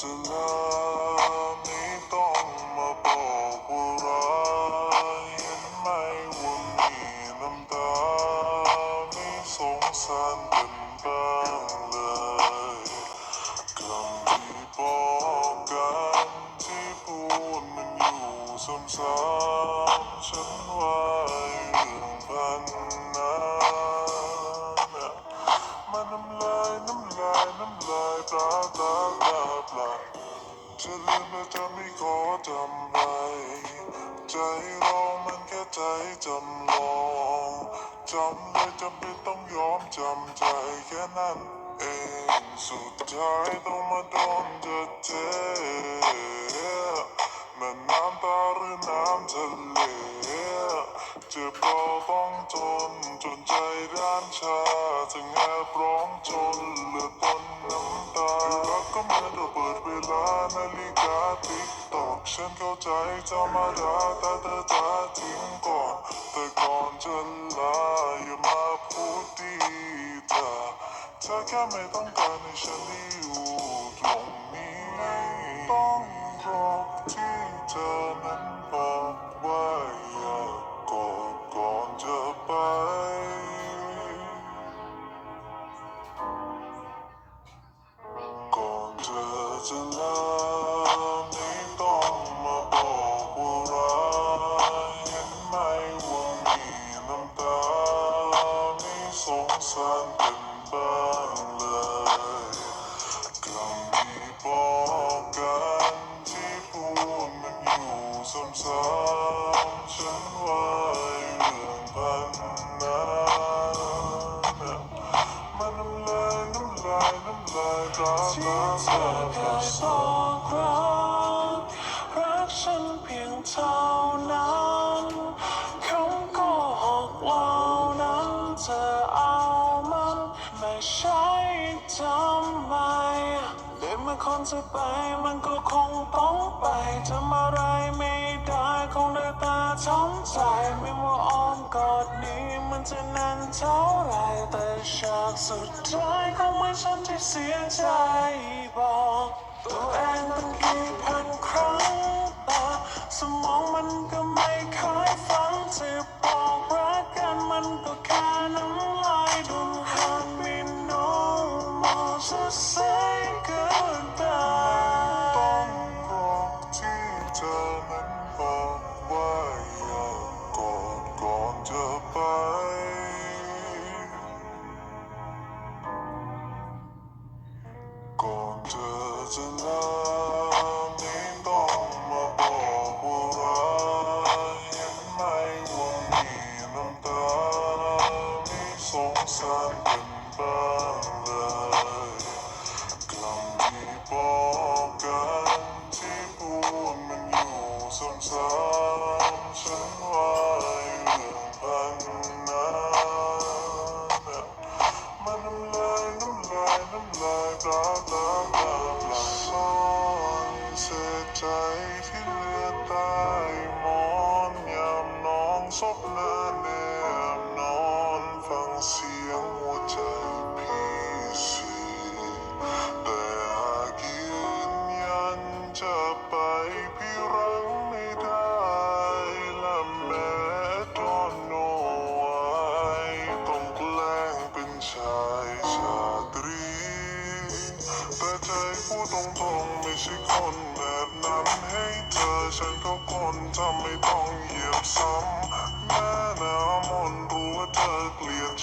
จะลาไม่ต้องมาบอกว่ารักเห็นไหมว่ามีน้ำตาไม่สงสาร จะลืมแล้วจะไม่ขอจำไว้ใจเรามันแค่ใจจำลองจำเลยจำเป็นต้องยอมจำใจแค่นั้นเองสุดท้ายต้องมาโดนเจะเทมันน้ำตาหรือน้ำทะเล จ็บเราต้องทนจนใจด้านชาถึงแอบร้องจนเหลือต้นน้ำตารักก็เหมือนระเบิดเวลานาฬิกาติ๊กตอกฉันเข้าใจธรรมดาแต่เธอจะทิ้งก่อน แต่ก่อนจะลาอย่ามาพูดดีเธอเธอแค่ไม่ต้องการให้ฉันได้อยู่ อจ คนจะไปมันก็คงต้องไปทำอะไรไม่ มันจะนานเท่าไรแต่ฉากสุดท้ายคงไม่ฉันที่เสียใจบอกตัวเองตั้งกี่พันครั้งแต่สมองมันก็ไม่เคยฟังที่บอกรักกันมันก็แค่น้ำลาย Don't hurt me no more just say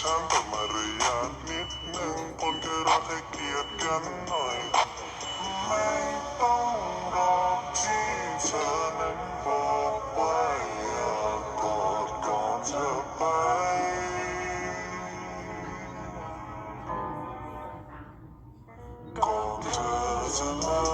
กลียดฉันแต่มารยาทนิดหนึ่งคนเคยรักให้เกลียดกันหน่อย ไม่ต้องรอที่เธอนั้นบอกว่าอย่ากอดก่อนจะไป ก่อนเธอจะลา